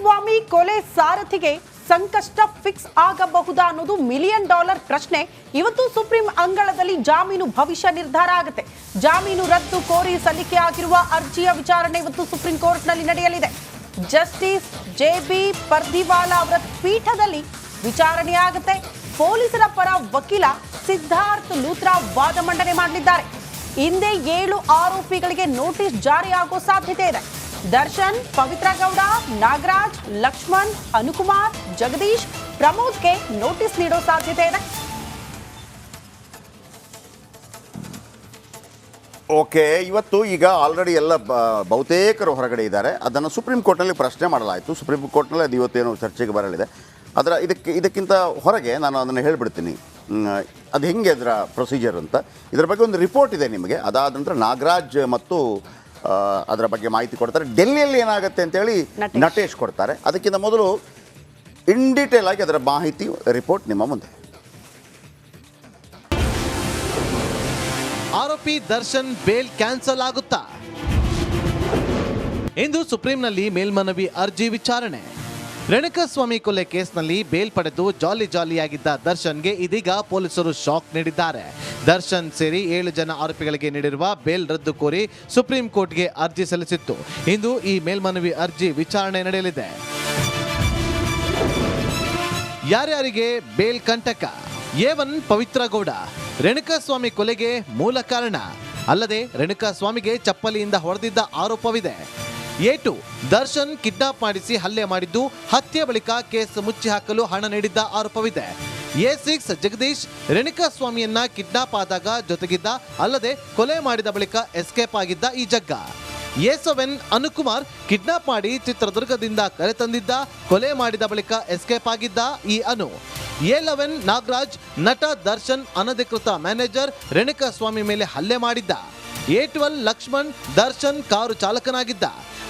ಸ್ವಾಮಿ ಕೊಲೆ ಸಾರಥಿಗೆ ಸಂಕಷ್ಟ ಫಿಕ್ಸ್ ಆಗಬಹುದಾ ಅನ್ನೋದು ಮಿಲಿಯನ್ ಡಾಲರ್ ಪ್ರಶ್ನೆ. ಇವತ್ತು ಸುಪ್ರೀಂ ಅಂಗಳದಲ್ಲಿ ಜಾಮೀನು ಭವಿಷ್ಯ ನಿರ್ಧಾರ ಆಗುತ್ತೆ. ಜಾಮೀನು ರದ್ದು ಕೋರಿ ಸಲ್ಲಿಕೆಯಾಗಿರುವ ಅರ್ಜಿಯ ವಿಚಾರಣೆ ಇವತ್ತು ಸುಪ್ರೀಂ ಕೋರ್ಟ್ನಲ್ಲಿ ನಡೆಯಲಿದೆ. ಜಸ್ಟಿಸ್ ಜೆ ಬಿ ಪರ್ದಿವಾಲಾ ಅವರ ಪೀಠದಲ್ಲಿ ವಿಚಾರಣೆ ಆಗುತ್ತೆ. ಪೊಲೀಸರ ಪರ ವಕೀಲ ಸಿದ್ಧಾರ್ಥ್ ಲೂತ್ರಾ ವಾದ ಮಂಡನೆ ಮಾಡಲಿದ್ದಾರೆ. ಹಿಂದೆ ಏಳು ಆರೋಪಿಗಳಿಗೆ ನೋಟಿಸ್ ಜಾರಿಯಾಗೋ ಸಾಧ್ಯತೆ ಇದೆ. ದರ್ಶನ್ ಪವಿತ್ರ ಗೌಡ ನಾಗರಾಜ್, ಲಕ್ಷ್ಮಣ್, ಅನುಕುಮಾರ್, ಜಗದೀಶ್, ಪ್ರಮೋದ್ಗೆ ನೋಟಿಸ್ ನೀಡೋ ಸಾಧ್ಯತೆ ಇದೆ. ಓಕೆ, ಇವತ್ತು ಈಗ ಆಲ್ರೆಡಿ ಎಲ್ಲ ಬಹುತೇಕರು ಹೊರಗಡೆ ಇದ್ದಾರೆ. ಅದನ್ನು ಸುಪ್ರೀಂ ಕೋರ್ಟ್ನಲ್ಲಿ ಪ್ರಶ್ನೆ ಮಾಡಲಾಯಿತು. ಸುಪ್ರೀಂ ಕೋರ್ಟ್ನಲ್ಲಿ ಅದು ಇವತ್ತೇನು ಚರ್ಚೆಗೆ ಬರಲಿದೆ. ಅದರ ಇದಕ್ಕೆ, ಇದಕ್ಕಿಂತ ಹೊರಗೆ ನಾನು ಅದನ್ನು ಹೇಳಿಬಿಡ್ತೀನಿ. ಅದು ಹೆಂಗೆ ಅದರ ಪ್ರೊಸೀಜರ್ ಅಂತ. ಇದರ ಬಗ್ಗೆ ಒಂದು ರಿಪೋರ್ಟ್ ಇದೆ ನಿಮಗೆ. ಅದಾದ ನಂತರ ನಾಗರಾಜ್ ಮತ್ತು ಅದರ ಬಗ್ಗೆ ಮಾಹಿತಿ ಕೊಡ್ತಾರೆ. ಡೆಲ್ಲಿಯಲ್ಲಿ ಏನಾಗುತ್ತೆ ಅಂತೇಳಿ ನಟೇಶ್. ನಟೇಶ್ ಕೊಡ್ತಾರೆ. ಅದಕ್ಕಿಂತ ಮೊದಲು ಇನ್ ಡೀಟೇಲ್ ಆಗಿ ಅದರ ಮಾಹಿತಿ ರಿಪೋರ್ಟ್ ನಿಮ್ಮ ಮುಂದೆ. ಆರೋಪಿ ದರ್ಶನ್ ಬೇಲ್ ಕ್ಯಾನ್ಸಲ್ ಆಗುತ್ತಾ? ಇಂದು ಸುಪ್ರೀಂನಲ್ಲಿ ಮೇಲ್ಮನವಿ ಅರ್ಜಿ ವಿಚಾರಣೆ. ರೇಣುಕಸ್ವಾಮಿ ಕೊಲೆ ಕೇಸ್ನಲ್ಲಿ ಬೇಲ್ ಪಡೆದು ಜಾಲಿ ಜಾಲಿಯಾಗಿದ್ದ ದರ್ಶನ್ಗೆ ಇದೀಗ ಪೊಲೀಸರು ಶಾಕ್ ನೀಡಿದ್ದಾರೆ. ದರ್ಶನ್ ಸೇರಿ ಏಳು ಜನ ಆರೋಪಿಗಳಿಗೆ ನೀಡಿರುವ ಬೇಲ್ ರದ್ದು ಕೋರಿ ಸುಪ್ರೀಂ ಕೋರ್ಟ್ಗೆ ಅರ್ಜಿ ಸಲ್ಲಿಸಿತ್ತು. ಇಂದು ಈ ಮೇಲ್ಮನವಿ ಅರ್ಜಿ ವಿಚಾರಣೆ ನಡೆಯಲಿದೆ. ಯಾರ್ಯಾರಿಗೆ ಬೇಲ್ ಕಂಟಕ? ಏವನ್ ಪವಿತ್ರಗೌಡ. ಗೌಡ ರೇಣುಕಾಸ್ವಾಮಿ ಕೊಲೆಗೆ ಮೂಲ ಕಾರಣ. ಅಲ್ಲದೆ ರೇಣುಕಾಸ್ವಾಮಿಗೆ ಚಪ್ಪಲಿಯಿಂದ ಹೊಡೆದಿದ್ದ ಆರೋಪವಿದೆ. ಏಟು, ದರ್ಶನ್ ಕಿಡ್ನಾಪ್ ಮಾಡಿಸಿ ಹಲ್ಲೆ ಮಾಡಿದ್ದು, ಹತ್ಯೆ ಬಳಿಕ ಕೇಸ್ ಮುಚ್ಚಿ ಹಾಕಲು ಹಣ ನೀಡಿದ್ದ ಆರೋಪವಿದೆ. ಎ ಸಿಕ್ಸ್ ಜಗದೀಶ್ ರೇಣುಕಾಸ್ವಾಮಿಯನ್ನ ಕಿಡ್ನಾಪ್ ಆದಾಗ ಜೊತೆಗಿದ್ದ, ಅಲ್ಲದೆ ಕೊಲೆ ಮಾಡಿದ ಬಳಿಕ ಎಸ್ಕೇಪ್ ಆಗಿದ್ದ ಈ ಜಗ್ಗ. ಎ ಸೆವೆನ್ ಅನುಕುಮಾರ್ ಕಿಡ್ನಾಪ್ ಮಾಡಿ ಚಿತ್ರದುರ್ಗದಿಂದ ಕರೆತಂದಿದ್ದ ಕೊಲೆ ಮಾಡಿದ ಬಳಿಕ ಎಸ್ಕೇಪ್ ಆಗಿದ್ದ ಈ ಅನು. ಎ ಲೆವೆನ್ ನಾಗರಾಜ್, ನಟ ದರ್ಶನ್ ಅನಧಿಕೃತ ಮ್ಯಾನೇಜರ್ ರೇಣುಕಾಸ್ವಾಮಿ ಮೇಲೆ ಹಲ್ಲೆ ಮಾಡಿದ್ದ. A twelve Lakshman, Darshan car ಚಾಲಕನಾಗಿದ್ದ.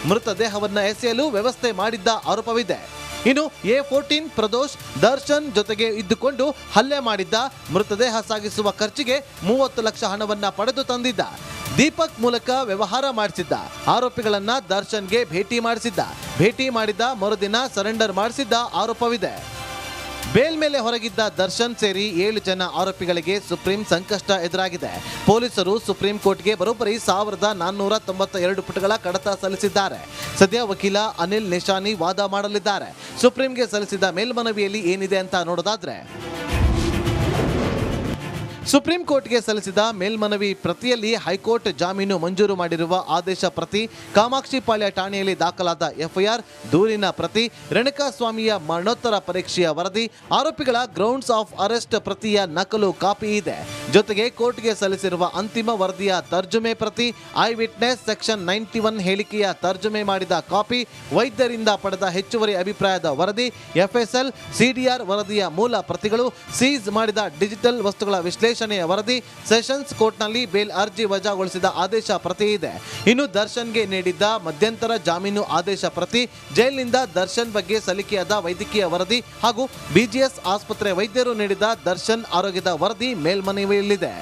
ಮೃತದೇಹವನ್ನ ಎಸೆಯಲು ವ್ಯವಸ್ಥೆ ಮಾಡಿದ್ದ ಆರೋಪವಿದೆ. ಇನ್ನು ಎ ಫೋರ್ಟೀನ್ ಪ್ರದೋಷ್ ದರ್ಶನ್ ಜೊತೆಗೆ ಇದ್ದುಕೊಂಡು ಹಲ್ಲೆ ಮಾಡಿದ್ದ ಮೃತದೇಹ ಸಾಗಿಸುವ ಖರ್ಚಿಗೆ ಮೂವತ್ತು ಲಕ್ಷ ಹಣವನ್ನ ಪಡೆದು ತಂದಿದ್ದ. ದೀಪಕ್ ಮೂಲಕ ವ್ಯವಹಾರ ಮಾಡಿಸಿದ್ದ. ಆರೋಪಿಗಳನ್ನ ದರ್ಶನ್ಗೆ ಭೇಟಿ ಮಾಡಿಸಿದ್ದ. ಭೇಟಿ ಮಾಡಿದ ಮರುದಿನ ಸರೆಂಡರ್ ಮಾಡಿಸಿದ್ದ ಆರೋಪವಿದೆ. ಬೇಲ್ ಮೇಲೆ ಹೊರಗಿದ್ದ ದರ್ಶನ್ ಸೇರಿ ಏಳು ಜನ ಆರೋಪಿಗಳಿಗೆ ಸುಪ್ರೀಂ ಸಂಕಷ್ಟ ಎದುರಾಗಿದೆ. ಪೊಲೀಸರು ಸುಪ್ರೀಂ ಕೋರ್ಟ್ಗೆ ಬರೋಬ್ಬರಿ ಸಾವಿರದ ನಾನ್ನೂರ ತೊಂಬತ್ತ ಎರಡು ಪುಟಗಳ ಕಡತ ಸಲ್ಲಿಸಿದ್ದಾರೆ. ಸದ್ಯ ವಕೀಲ ಅನಿಲ್ ನಿಶಾನಿ ವಾದ ಮಾಡಲಿದ್ದಾರೆ. ಸುಪ್ರೀಂಗೆ ಸಲ್ಲಿಸಿದ ಮೇಲ್ಮನವಿಯಲ್ಲಿ ಏನಿದೆ ಅಂತ ನೋಡೋದಾದ್ರೆ ಸುಪ್ರೀಂ ಕೋರ್ಟ್ಗೆ ಸಲ್ಲಿಸಿದ ಮೇಲ್ಮನವಿ ಪ್ರತಿಯಲ್ಲಿ ಹೈಕೋರ್ಟ್ ಜಾಮೀನು ಮಂಜೂರು ಮಾಡಿರುವ ಆದೇಶ ಪ್ರತಿ ಕಾಮಾಕ್ಷಿಪಾಳ್ಯ ಠಾಣೆಯಲ್ಲಿ ದಾಖಲಾದ ಎಫ್ಐಆರ್ ದೂರಿನ ಪ್ರತಿ ರೇಣುಕಾಸ್ವಾಮಿಯ ಮರಣೋತ್ತರ ಪರೀಕ್ಷೆಯ ವರದಿ, ಆರೋಪಿಗಳ ಗ್ರೌಂಡ್ಸ್ ಆಫ್ ಅರೆಸ್ಟ್ ಪ್ರತಿಯ ನಕಲು ಕಾಪಿ ಇದೆ. ಜೊತೆಗೆ ಕೋರ್ಟ್ಗೆ ಸಲ್ಲಿಸಿರುವ ಅಂತಿಮ ವರದಿಯ ತರ್ಜುಮೆ ಪ್ರತಿ eye witness section ninety one ಹೇಳಿಕೆಯ ತರ್ಜುಮೆ ಮಾಡಿದ ಕಾಪಿ ವೈದ್ಯರಿಂದ ಪಡೆದ ಹೆಚ್ಚುವರಿ ಅಭಿಪ್ರಾಯದ ವರದಿ, ಎಫ್ಎಸ್ಎಲ್, ಸಿಡಿಆರ್ ವರದಿಯ ಮೂಲ ಪ್ರತಿಗಳು ಸೀಜ್ ಮಾಡಿದ ಡಿಜಿಟಲ್ ವಸ್ತುಗಳ ವಿಶ್ಲೇಷಣೆಯ ವರದಿ ಸೆಷನ್ಸ್ ಕೋರ್ಟ್ನಲ್ಲಿ ಬೇಲ್ ಅರ್ಜಿ ವಜಾಗೊಳಿಸಿದ ಆದೇಶ ಪ್ರತಿ ಇದೆ. ಇನ್ನು ದರ್ಶನ್ಗೆ ನೀಡಿದ್ದ ಮಧ್ಯಂತರ ಜಾಮೀನು ಆದೇಶ ಪ್ರತಿ ಜೈಲಿನಿಂದ ದರ್ಶನ್ ಬಗ್ಗೆ ಸಲ್ಲಿಕೆಯಾದ ವೈದ್ಯಕೀಯ ವರದಿ ಹಾಗೂ ಬಿಜಿಎಸ್ ಆಸ್ಪತ್ರೆ ವೈದ್ಯರು ನೀಡಿದ ದರ್ಶನ್ ಆರೋಗ್ಯದ ವರದಿ ಮೇಲ್ಮನವಿಯಲ್ಲಿದೆ.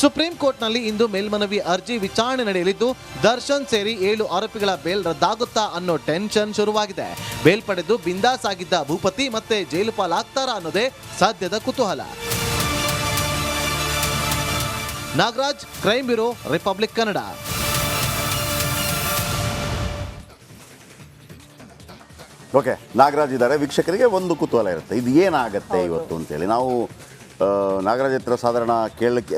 ಸುಪ್ರೀಂ ಕೋರ್ಟ್ನಲ್ಲಿ ಇಂದು ಮೇಲ್ಮನವಿ ಅರ್ಜಿ ವಿಚಾರಣೆ ನಡೆಯಲಿದ್ದು, ದರ್ಶನ್ ಸೇರಿ ಏಳು ಆರೋಪಿಗಳ ಬೇಲ್ ರದ್ದಾಗುತ್ತಾ ಅನ್ನೋ ಟೆನ್ಷನ್ ಶುರುವಾಗಿದೆ. ಬೇಲ್ ಪಡೆದು ಬಿಂದಾಸ್ ಆಗಿದ್ದ ಭೂಪತಿ ಮತ್ತೆ ಜೈಲು ಪಾಲಾಗ್ತಾರಾ ಅನ್ನೋದೇ ಸದ್ಯದ ಕುತೂಹಲ. Nagaraj crime bureau Republic Kannada. Okay Nagaraj ಇದ್ದಾರೆ. ವೀಕ್ಷಕರಿಗೆ ಒಂದು ಕುತೂಹಲ ಇರುತ್ತೆ. ಇದು ಏನಾಗುತ್ತೆ ಇವತ್ತು ಅಂತೇಳಿ. ನಾವು ನಾಗರಾಜ್ ಹತ್ರ ಸಾಧಾರಣ ಕೇಳಕ್ಕೆ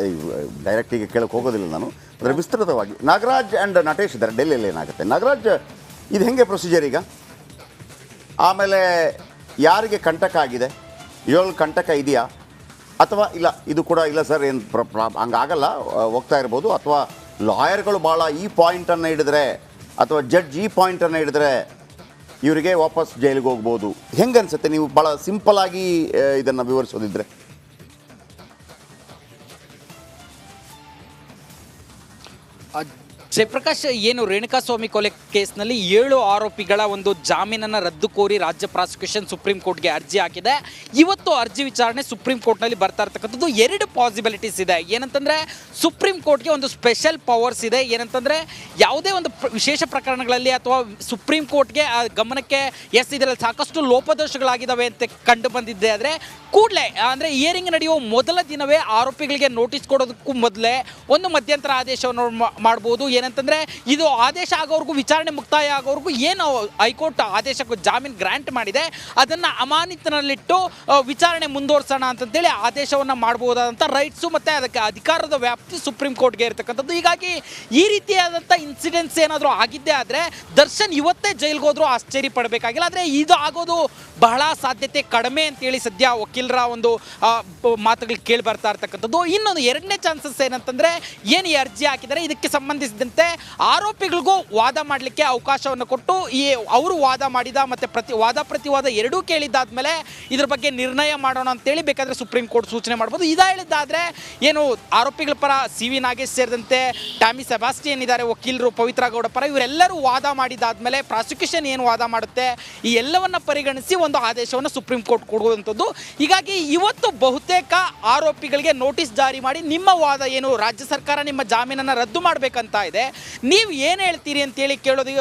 ಡೈರೆಕ್ಟಿಗೆ ಕೇಳಕ್ಕೆ ಹೋಗೋದಿಲ್ಲ ನಾನು. ಅದರ ವಿಸ್ತೃತವಾಗಿ ನಾಗರಾಜ್ ಆ್ಯಂಡ್ ನಟೇಶ್ ಇದ್ದಾರೆ. ಡೆಲ್ಲಿಯಲ್ಲಿ ಏನಾಗುತ್ತೆ? ನಾಗರಾಜ್ ಇದು ಹೆಂಗೆ ಪ್ರೊಸೀಜರ್ ಈಗ? ಆಮೇಲೆ ಯಾರಿಗೆ ಕಂಟಕ ಆಗಿದೆ? ಏಳು ಕಂಟಕ ಇದೆಯಾ? ಅಥವಾ ಇಲ್ಲ, ಇದು ಕೂಡ ಇಲ್ಲ ಸರ್, ಏನು ಹಂಗಾಗಲ್ಲ ಹೋಗ್ತಾ ಇರ್ಬೋದು. ಅಥವಾ ಲಾಯರ್ಗಳು ಭಾಳ ಈ ಪಾಯಿಂಟನ್ನು ಹಿಡಿದ್ರೆ, ಅಥವಾ ಜಡ್ಜ್ ಈ ಪಾಯಿಂಟನ್ನು ಹಿಡಿದ್ರೆ ಇವರಿಗೆ ವಾಪಸ್ ಜೈಲಿಗೆ ಹೋಗ್ಬೋದು. ಹೆಂಗೆ ಅನಿಸುತ್ತೆ? ನೀವು ಭಾಳ ಸಿಂಪಲ್ ಆಗಿ ಇದನ್ನು ವಿವರಿಸೋದಿದ್ರೆ. ಜಯಪ್ರಕಾಶ್ ಏನು ರೇಣುಕಾಸ್ವಾಮಿ ಕೊಲೆ ಕೇಸ್ನಲ್ಲಿ ಏಳು ಆರೋಪಿಗಳ ಒಂದು ಜಾಮೀನನ್ನು ರದ್ದು ಕೋರಿ ರಾಜ್ಯ ಪ್ರಾಸಿಕ್ಯೂಷನ್ ಸುಪ್ರೀಂ ಕೋರ್ಟ್ಗೆ ಅರ್ಜಿ ಹಾಕಿದೆ. ಇವತ್ತು ಅರ್ಜಿ ವಿಚಾರಣೆ ಸುಪ್ರೀಂ ಕೋರ್ಟ್ನಲ್ಲಿ ಬರ್ತಾ ಇರ್ತಕ್ಕಂಥದ್ದು ಎರಡು ಪಾಸಿಬಿಲಿಟೀಸ್ ಇದೆ. ಏನಂತಂದ್ರೆ, ಸುಪ್ರೀಂ ಕೋರ್ಟ್ಗೆ ಒಂದು ಸ್ಪೆಷಲ್ ಪವರ್ಸ್ ಇದೆ. ಏನಂತಂದ್ರೆ, ಯಾವುದೇ ಒಂದು ವಿಶೇಷ ಪ್ರಕರಣಗಳಲ್ಲಿ ಅಥವಾ ಸುಪ್ರೀಂ ಕೋರ್ಟ್ಗೆ ಆ ಗಮನಕ್ಕೆ ಎಸ್ ಇದರಲ್ಲಿ ಸಾಕಷ್ಟು ಲೋಪದೋಷಗಳಾಗಿದ್ದಾವೆ ಅಂತ ಕಂಡು ಬಂದಿದ್ದೆ. ಆದರೆ ಕೂಡಲೇ, ಅಂದರೆ ಹಿಯರಿಂಗ್ ನಡೆಯುವ ಮೊದಲ ದಿನವೇ ಆರೋಪಿಗಳಿಗೆ ನೋಟಿಸ್ ಕೊಡೋದಕ್ಕೂ ಮೊದಲೇ ಒಂದು ಮಧ್ಯಂತರ ಆದೇಶವನ್ನು ಮಾಡ್ಬೋದು. ಏನಂತಂದರೆ, ಇದು ಆದೇಶ ಆಗೋವರೆಗೂ ವಿಚಾರಣೆ ಮುಕ್ತಾಯ ಆಗೋವರೆಗೂ ಏನು ಹೈಕೋರ್ಟ್ ಆದೇಶಕ್ಕೂ ಜಾಮೀನು ಗ್ರ್ಯಾಂಟ್ ಮಾಡಿದೆ, ಅದನ್ನು ಅಮಾನಿತನಲ್ಲಿಟ್ಟು ವಿಚಾರಣೆ ಮುಂದುವರ್ಸೋಣ ಅಂತಂತೇಳಿ ಆದೇಶವನ್ನು ಮಾಡ್ಬೋದಾದಂಥ ರೈಟ್ಸು ಮತ್ತು ಅದಕ್ಕೆ ಅಧಿಕಾರದ ವ್ಯಾಪ್ತಿ ಸುಪ್ರೀಂ ಕೋರ್ಟ್ಗೆ ಇರತಕ್ಕಂಥದ್ದು. ಹೀಗಾಗಿ ಈ ರೀತಿಯಾದಂಥ ಇನ್ಸಿಡೆಂಟ್ಸ್ ಏನಾದರೂ ಆಗಿದ್ದೇ ಆದರೆ, ದರ್ಶನ್ ಇವತ್ತೇ ಜೈಲಿಗೆ ಹೋದರೂ ಆಶ್ಚರ್ಯ ಪಡಬೇಕಾಗಿಲ್ಲ. ಆದರೆ ಇದು ಆಗೋದು ಬಹಳ ಸಾಧ್ಯತೆ ಕಡಿಮೆ ಅಂತೇಳಿ ಸದ್ಯ ವಕೀಲರ ಒಂದು ಮಾತುಗಳು ಕೇಳಿ ಬರ್ತಾ ಇರ್ತಕ್ಕಂಥದ್ದು. ಇನ್ನೊಂದು ಎರಡನೇ ಚಾನ್ಸಸ್ ಏನಂತಂದರೆ, ಏನು ಈ ಅರ್ಜಿ ಹಾಕಿದರೆ ಇದಕ್ಕೆ ಸಂಬಂಧಿಸಿದಂತೆ ಆರೋಪಿಗಳಿಗೂ ವಾದ ಮಾಡಲಿಕ್ಕೆ ಅವಕಾಶವನ್ನು ಕೊಟ್ಟು, ಈ ಅವರು ವಾದ ಮಾಡಿದ ಮತ್ತು ಪ್ರತಿ, ವಾದ ಪ್ರತಿವಾದ ಎರಡೂ ಕೇಳಿದ್ದಾದ್ಮೇಲೆ ಇದ್ರ ಬಗ್ಗೆ ನಿರ್ಣಯ ಮಾಡೋಣ ಅಂತೇಳಿ ಬೇಕಾದರೆ ಸುಪ್ರೀಂ ಕೋರ್ಟ್ ಸೂಚನೆ ಮಾಡ್ಬೋದು. ಇದ ಹೇಳಿದ್ದಾದರೆ, ಏನು ಆರೋಪಿಗಳ ಪರ ಸಿ ವಿ ನಾಗೇಶ್ ಸೇರಿದಂತೆ ಟಾಮಿ ಸೆಬಾಸ್ಟಿಯನ್ ಇದ್ದಾರೆ, ವಕೀಲರು ಪವಿತ್ರ ಗೌಡ ಪರ, ಇವರೆಲ್ಲರೂ ವಾದ ಮಾಡಿದಾದ್ಮೇಲೆ ಪ್ರಾಸಿಕ್ಯೂಷನ್ ಏನು ವಾದ ಮಾಡುತ್ತೆ, ಈ ಎಲ್ಲವನ್ನ ಪರಿಗಣಿಸಿ ಒಂದು ಆದೇಶವನ್ನು ಸುಪ್ರೀಂ ಕೋರ್ಟ್ ಕೊಡುವಂಥದ್ದು. ಹೀಗಾಗಿ ಇವತ್ತು ಬಹುತೇಕ ಆರೋಪಿಗಳಿಗೆ ನೋಟಿಸ್ ಜಾರಿ ಮಾಡಿ ನಿಮ್ಮ ವಾದ ಏನು? ರಾಜ್ಯ ಸರ್ಕಾರ ನಿಮ್ಮ ಜಾಮೀನನ್ನು ರದ್ದು ಮಾಡಬೇಕಂತ ಇದೆ. ನೀವು ಏನು ಹೇಳ್ತೀರಿ ಅಂತೇಳಿ ಕೇಳೋದು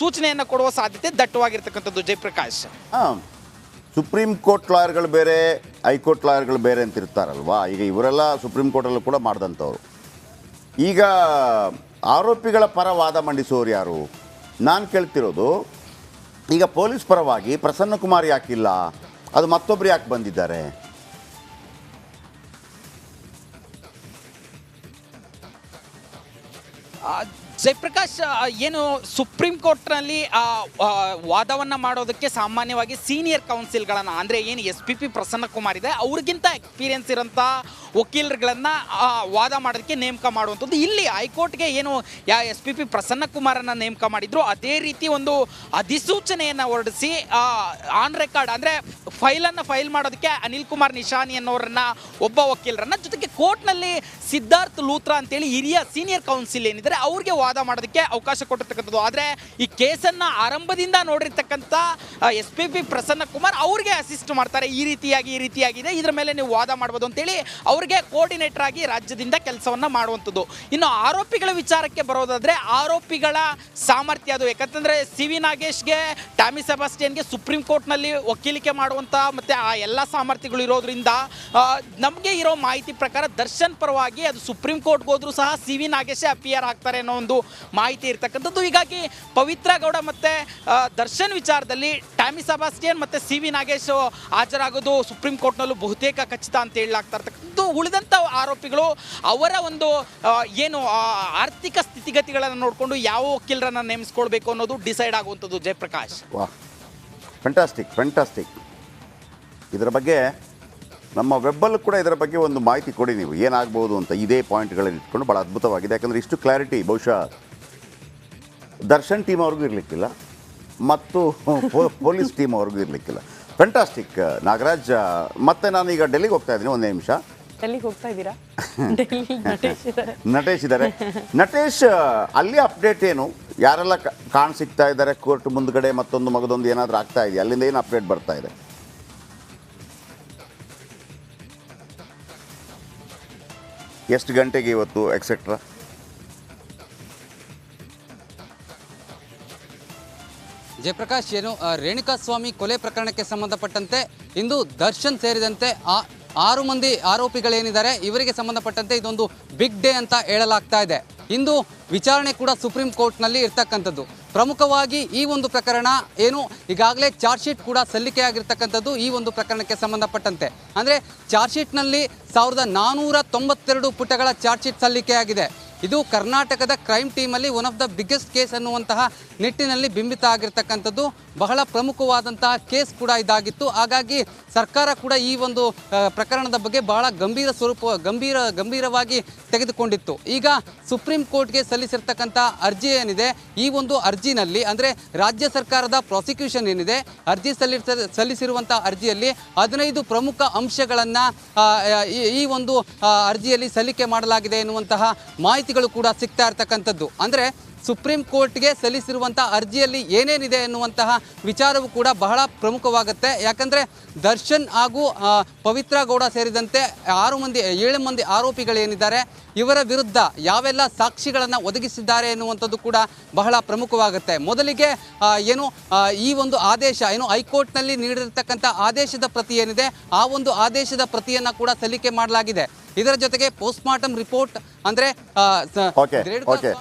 ಸೂಚನೆಯನ್ನು ಕೊಡುವ ಸಾಧ್ಯತೆ ದಟ್ಟವಾಗಿರ್ತಕ್ಕಂಥದ್ದು. ಜಯಪ್ರಕಾಶ್. ಹಾಂ, ಸುಪ್ರೀಂ ಕೋರ್ಟ್ ಲಾಯರ್ಗಳು ಬೇರೆ, ಹೈಕೋರ್ಟ್ ಲಾಯರ್ಗಳು ಬೇರೆ ಅಂತ ಇರ್ತಾರಲ್ವಾ? ಈಗ ಇವರೆಲ್ಲ ಸುಪ್ರೀಂ ಕೋರ್ಟಲ್ಲೂ ಕೂಡ ಮಾಡಿದಂಥವ್ರು. ಈಗ ಆರೋಪಿಗಳ ಪರ ವಾದ ಮಂಡಿಸೋರು ಯಾರು? ನಾನು ಕೇಳ್ತಿರೋದು, ಈಗ ಪೊಲೀಸ್ ಪರವಾಗಿ ಪ್ರಸನ್ನ ಕುಮಾರ್ ಯಾಕಿಲ್ಲ? ಅದು ಮತ್ತೊಬ್ರು ಯಾಕೆ ಬಂದಿದ್ದಾರೆ? ಜಯಪ್ರಕಾಶ್ ಏನು ಸುಪ್ರೀಂ ಕೋರ್ಟ್ನಲ್ಲಿ ವಾದವನ್ನು ಮಾಡೋದಕ್ಕೆ ಸಾಮಾನ್ಯವಾಗಿ ಸೀನಿಯರ್ ಕೌನ್ಸಿಲ್ಗಳನ್ನು, ಅಂದರೆ ಏನು S P P Prasanna Kumar ಇದೆ, ಅವ್ರಿಗಿಂತ ಎಕ್ಸ್ಪೀರಿಯನ್ಸ್ ಇರೋಂಥ ವಕೀಲರುಗಳನ್ನು ವಾದ ಮಾಡೋದಕ್ಕೆ ನೇಮಕ ಮಾಡುವಂಥದ್ದು. ಇಲ್ಲಿ ಹೈಕೋರ್ಟ್ಗೆ ಏನು, ಯಾ, ಎಸ್ ಪಿ ಪಿ ಪ್ರಸನ್ನ ಕುಮಾರನ್ನು ನೇಮಕ ಮಾಡಿದ್ರು, ಅದೇ ರೀತಿ ಒಂದು ಅಧಿಸೂಚನೆಯನ್ನು ಹೊರಡಿಸಿ ಆನ್ ರೆಕಾರ್ಡ್, ಅಂದರೆ ಫೈಲನ್ನು ಫೈಲ್ ಮಾಡೋದಕ್ಕೆ ಅನಿಲ್ ಕುಮಾರ್ ನಿಶಾನಿ ಅನ್ನೋರನ್ನ ಒಬ್ಬ ವಕೀಲರನ್ನ, ಜೊತೆಗೆ ಕೋರ್ಟ್ನಲ್ಲಿ ಸಿದ್ಧಾರ್ಥ್ ಲೂತ್ರಾ ಅಂತೇಳಿ ಹಿರಿಯ ಸೀನಿಯರ್ ಕೌನ್ಸಿಲ್ ಏನಿದ್ದಾರೆ, ಅವ್ರಿಗೆ ವಾದ ಮಾಡೋದಕ್ಕೆ ಅವಕಾಶ ಕೊಟ್ಟಿರ್ತಕ್ಕಂಥದ್ದು. ಆದರೆ ಈ ಕೇಸನ್ನು ಆರಂಭದಿಂದ ನೋಡಿರ್ತಕ್ಕಂಥ S P P Prasanna Kumar ಅವ್ರಿಗೆ ಅಸಿಸ್ಟ್ ಮಾಡ್ತಾರೆ. ಈ ರೀತಿಯಾಗಿ, ಈ ರೀತಿಯಾಗಿದೆ. ಇದರ ಮೇಲೆ ನೀವು ವಾದ ಮಾಡ್ಬೋದು ಅಂತೇಳಿ ಅವ್ರಿಗೆ ಕೋಆರ್ಡಿನೇಟರ್ ಆಗಿ ರಾಜ್ಯದಿಂದ ಕೆಲಸವನ್ನು ಮಾಡುವಂಥದ್ದು. ಇನ್ನು ಆರೋಪಿಗಳ ವಿಚಾರಕ್ಕೆ ಬರೋದಾದರೆ ಆರೋಪಿಗಳ ಸಾಮರ್ಥ್ಯ ಅದು. ಯಾಕಂತಂದರೆ ಸಿ ವಿ ನಾಗೇಶ್ಗೆ ಟ್ಯಾಮಿ ಸೆಬಾಸ್ಟಿಯನ್ಗೆ ಸುಪ್ರೀಂ ಕೋರ್ಟ್ನಲ್ಲಿ ವಕೀಲಿಕೆ ಮಾಡುವಂಥ ಮತ್ತು ಆ ಎಲ್ಲ ಸಾಮರ್ಥ್ಯಗಳು ಇರೋದ್ರಿಂದ ನಮಗೆ ಇರೋ ಮಾಹಿತಿ ಪ್ರಕಾರ ದರ್ಶನ್ ಪರವಾಗಿ ಅದು ಸುಪ್ರೀಂ ಕೋರ್ಟ್ಗೆ ಹೋದ್ರೂ ಸಹ ಸಿ ವಿ ನಾಗೇಶೇ ಅಪಿಯರ್ ಆಗ್ತಾರೆ ಅನ್ನೋ ಒಂದು ಮಾಹಿತಿ ಇರ್ತಕ್ಕಂಥದ್ದು. ಹೀಗಾಗಿ ಪವಿತ್ರ ಗೌಡ ಮತ್ತು ದರ್ಶನ್ ವಿಚಾರದಲ್ಲಿ ಟ್ಯಾಮಿ ಸಬಾಸ್ಟಿಯನ್ ಮತ್ತು ಸಿ ವಿ ನಾಗೇಶ್ ಹಾಜರಾಗೋದು ಸುಪ್ರೀಂ ಕೋರ್ಟ್ನಲ್ಲೂ ಬಹುತೇಕ ಖಚಿತ ಅಂತ ಹೇಳಲಾಗ್ತಾ ಇರ್ತಕ್ಕಂಥದ್ದು. ಉಳಿದಂಥ ಆರೋಪಿಗಳು ಅವರ ಒಂದು ಏನು ಆರ್ಥಿಕ ಸ್ಥಿತಿಗತಿಗಳನ್ನು ನೋಡಿಕೊಂಡು ಯಾವ ವಕೀಲರನ್ನ ನೇಮಿಸ್ಕೊಳ್ಬೇಕು ಅನ್ನೋದು ಡಿಸೈಡ್ ಆಗುವಂಥದ್ದು ಜಯಪ್ರಕಾಶ್. ವಾ ಫೆಂಟಾಸ್ಟಿಕ್ ಫೆಂಟಾಸ್ಟಿಕ್ ಇದರ ಬಗ್ಗೆ ನಮ್ಮ ವೆಬ್ಬಲ್ಲೂ ಕೂಡ ಇದರ ಬಗ್ಗೆ ಒಂದು ಮಾಹಿತಿ ಕೊಡಿ ನೀವು. ಏನಾಗ್ಬೋದು ಅಂತ ಇದೇ ಪಾಯಿಂಟ್ಗಳಲ್ಲಿ ಇಟ್ಕೊಂಡು ಭಾಳ ಅದ್ಭುತವಾಗಿದೆ. ಯಾಕಂದರೆ ಇಷ್ಟು ಕ್ಲಾರಿಟಿ ಬಹುಶಃ ದರ್ಶನ್ ಟೀಮ್ ಅವ್ರಿಗೂ ಇರಲಿಕ್ಕಿಲ್ಲ ಮತ್ತು ಪೊಲೀಸ್ ಟೀಮ್ ಅವ್ರಿಗೂ ಇರಲಿಕ್ಕಿಲ್ಲ. ಫೆಂಟಾಸ್ಟಿಕ್ ನಾಗರಾಜ್. ಮತ್ತೆ ನಾನು ಈಗ ಡೆಲ್ಲಿಗೆ ಹೋಗ್ತಾ ಇದ್ದೀನಿ. ಒಂದೇ ನಿಮಿಷ. ಡೆಲ್ಲಿಗೆ ಹೋಗ್ತಾ ಇದ್ದೀರಾ? ನಟೇಶ್ ಇದ್ದಾರೆ. ನಟೇಶ್ ಅಲ್ಲಿ ಅಪ್ಡೇಟ್ ಏನು? ಯಾರೆಲ್ಲ ಕಾಣ್ ಸಿಗ್ತಾ ಇದ್ದಾರೆ ಕೋರ್ಟ್ ಮುಂದ್ಗಡೆ ಮತ್ತೊಂದು ಮಗದೊಂದು ಏನಾದರೂ ಆಗ್ತಾ ಇದೆಯಾ? ಅಲ್ಲಿಂದ ಏನು ಅಪ್ಡೇಟ್ ಬರ್ತಾ ಇದೆ? ಎಷ್ಟು ಗಂಟೆಗೆ ಇವತ್ತು ಎಕ್ಸೆಟ್ರಾ ಜಯಪ್ರಕಾಶ್, ಏನು ರೇಣುಕಾ ಸ್ವಾಮಿ ಕೊಲೆ ಪ್ರಕರಣಕ್ಕೆ ಸಂಬಂಧಪಟ್ಟಂತೆ ಇಂದು ದರ್ಶನ್ ಸೇರಿದಂತೆ, ಆ, ಆರು ಮಂದಿ ಆರೋಪಿಗಳೇನಿದ್ದಾರೆ, ಇವರಿಗೆ ಸಂಬಂಧಪಟ್ಟಂತೆ ಇದೊಂದು ಬಿಗ್ ಡೇ ಅಂತ ಹೇಳಲಾಗ್ತಾ ಇದೆ. ಇಂದು ವಿಚಾರಣೆ ಕೂಡ ಸುಪ್ರೀಂ ಕೋರ್ಟ್ನಲ್ಲಿ ಇರ್ತಕ್ಕಂಥದ್ದು. ಪ್ರಮುಖವಾಗಿ ಈ ಒಂದು ಪ್ರಕರಣ ಏನು ಈಗಾಗಲೇ ಚಾರ್ಜ್ ಶೀಟ್ ಕೂಡ ಸಲ್ಲಿಕೆಯಾಗಿರ್ತಕ್ಕಂಥದ್ದು ಈ ಒಂದು ಪ್ರಕರಣಕ್ಕೆ ಸಂಬಂಧಪಟ್ಟಂತೆ. ಅಂದರೆ ಚಾರ್ಜ್ ಶೀಟ್ನಲ್ಲಿ ಸಾವಿರದ ನಾನ್ನೂರ ತೊಂಬತ್ತೆರಡು ಪುಟಗಳ ಚಾರ್ಜ್ ಶೀಟ್ ಸಲ್ಲಿಕೆಯಾಗಿದೆ. ಇದು ಕರ್ನಾಟಕದ ಕ್ರೈಮ್ ಟೀಮಲ್ಲಿ one of the biggest case ಅನ್ನುವಂತಹ ನಿಟ್ಟಿನಲ್ಲಿ ಬಿಂಬಿತ ಆಗಿರ್ತಕ್ಕಂಥದ್ದು. ಬಹಳ ಪ್ರಮುಖವಾದಂತಹ ಕೇಸ್ ಕೂಡ ಇದಾಗಿತ್ತು. ಹಾಗಾಗಿ ಸರ್ಕಾರ ಕೂಡ ಈ ಒಂದು ಪ್ರಕರಣದ ಬಗ್ಗೆ ಬಹಳ ಗಂಭೀರ ಸ್ವರೂಪ, ಗಂಭೀರ, ಗಂಭೀರವಾಗಿ ತೆಗೆದುಕೊಂಡಿತ್ತು. ಈಗ ಸುಪ್ರೀಂ ಕೋರ್ಟ್ಗೆ ಸಲ್ಲಿಸಿರ್ತಕ್ಕಂಥ ಅರ್ಜಿ ಏನಿದೆ, ಈ ಒಂದು ಅರ್ಜಿನಲ್ಲಿ ಅಂದರೆ ರಾಜ್ಯ ಸರ್ಕಾರದ ಪ್ರಾಸಿಕ್ಯೂಷನ್ ಏನಿದೆ, ಅರ್ಜಿ ಸಲ್ಲಿಸ ಸಲ್ಲಿಸಿರುವಂಥ ಅರ್ಜಿಯಲ್ಲಿ ಹದಿನೈದು ಪ್ರಮುಖ ಅಂಶಗಳನ್ನು ಈ ಒಂದು ಅರ್ಜಿಯಲ್ಲಿ ಸಲ್ಲಿಕೆ ಮಾಡಲಾಗಿದೆ ಎನ್ನುವಂತಹ ಮಾಹಿತಿ ಮಾಹಿತಿಗಳು ಕೂಡ ಸಿಗ್ತಾ ಇರ್ತಕ್ಕಂಥದ್ದು. ಅಂದರೆ ಸುಪ್ರೀಂ ಕೋರ್ಟ್ಗೆ ಸಲ್ಲಿಸಿರುವಂಥ ಅರ್ಜಿಯಲ್ಲಿ ಏನೇನಿದೆ ಎನ್ನುವಂತಹ ವಿಚಾರವು ಕೂಡ ಬಹಳ ಪ್ರಮುಖವಾಗುತ್ತೆ. ಯಾಕಂದರೆ ದರ್ಶನ್ ಹಾಗೂ ಪವಿತ್ರ ಗೌಡ ಸೇರಿದಂತೆ ಆರು ಮಂದಿ, ಏಳು ಮಂದಿ ಆರೋಪಿಗಳೇನಿದ್ದಾರೆ ಇವರ ವಿರುದ್ಧ ಯಾವೆಲ್ಲ ಸಾಕ್ಷಿಗಳನ್ನು ಒದಗಿಸಿದ್ದಾರೆ ಎನ್ನುವಂಥದ್ದು ಕೂಡ ಬಹಳ ಪ್ರಮುಖವಾಗುತ್ತೆ. ಮೊದಲಿಗೆ ಏನು ಈ ಒಂದು ಆದೇಶ, ಏನು, ಹೈಕೋರ್ಟ್ನಲ್ಲಿ ನೀಡಿರ್ತಕ್ಕಂಥ ಆದೇಶದ ಪ್ರತಿ ಏನಿದೆ, ಆ ಒಂದು ಆದೇಶದ ಪ್ರತಿಯನ್ನು ಕೂಡ ಸಲ್ಲಿಕೆ ಮಾಡಲಾಗಿದೆ. ಇದರ ಜೊತೆಗೆ ಪೋಸ್ಟ್ಮಾರ್ಟಮ್ ರಿಪೋರ್ಟ್ ಅಂದರೆ ಓಕೆ ಓಕೆ